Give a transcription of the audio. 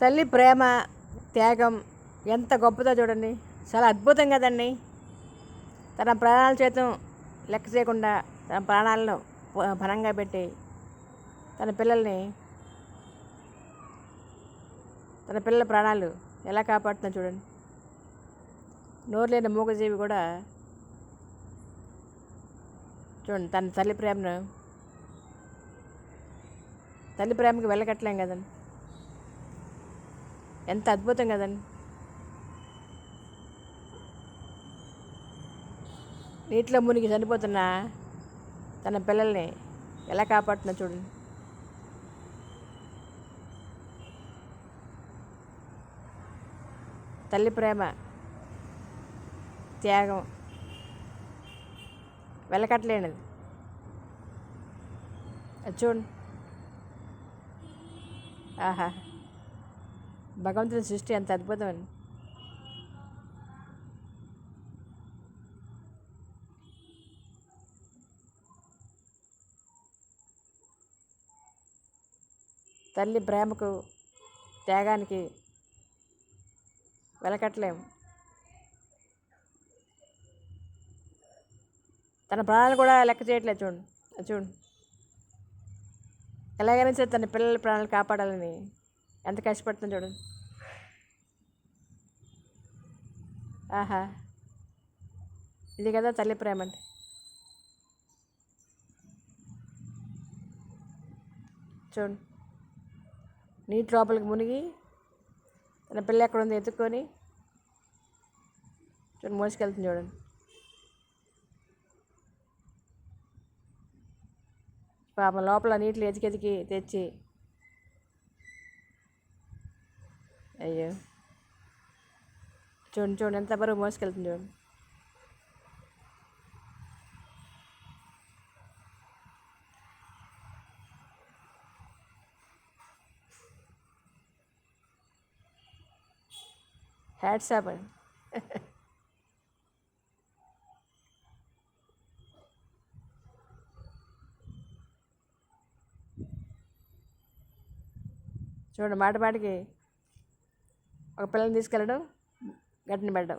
తల్లి ప్రేమ త్యాగం ఎంత గొప్పదో చూడండి. చాలా అద్భుతం కదండి. తన ప్రాణాల చేతం లెక్క చేయకుండా తన ప్రాణాలను ప- పణంగా పెట్టి తన పిల్లల్ని తన పిల్లల ప్రాణాలు ఎలా కాపాడుతున్నా చూడండి. నోరు లేని మూగజీవి కూడా చూడండి తన తల్లి ప్రేమను తల్లి ప్రేమకి వెళ్ళగట్టలేం కదండి. ఎంత అద్భుతం కదండి. నీటిలో మునిగి చనిపోతున్న తన పిల్లల్ని ఎలా కాపాడుతున్నా చూడండి. తల్లి ప్రేమ త్యాగం వెలకట్లేనిది అది చూడండి. ఆహా. భగవంతుని సృష్టి ఎంత అద్భుతమండి తల్లి ప్రేమకు త్యాగానికి వెలకట్టలేము. తన ప్రాణాలు కూడా లెక్క చేయట్లేదు చూడు చూడు. ఎలాగైనా సరే తన పిల్లల ప్రాణాలు కాపాడాలని ఎంత కష్టపడుతుంది చూడండి ఆహా. ఇది కదా తల్లి ప్రేమ అంటే. చూడండి నీటి లోపలికి మునిగి తన పిల్ల ఎక్కడ ఉంది ఎత్తుక్కొని చూడండి మోసుకెళ్తుంది చూడండి పాపం లోపల నీటిలో ఎతికెతికి తెచ్చి అయ్యో. చూడండి చూడండి ఎంత బరువు మోసుకెళ్తుంది చూడండి. హ్యాట్సాప్ అండి చూడండి మాట మాటికి. ఒక పిల్లని తీసుకెళ్ళడం గట్టిన పెట్టడం.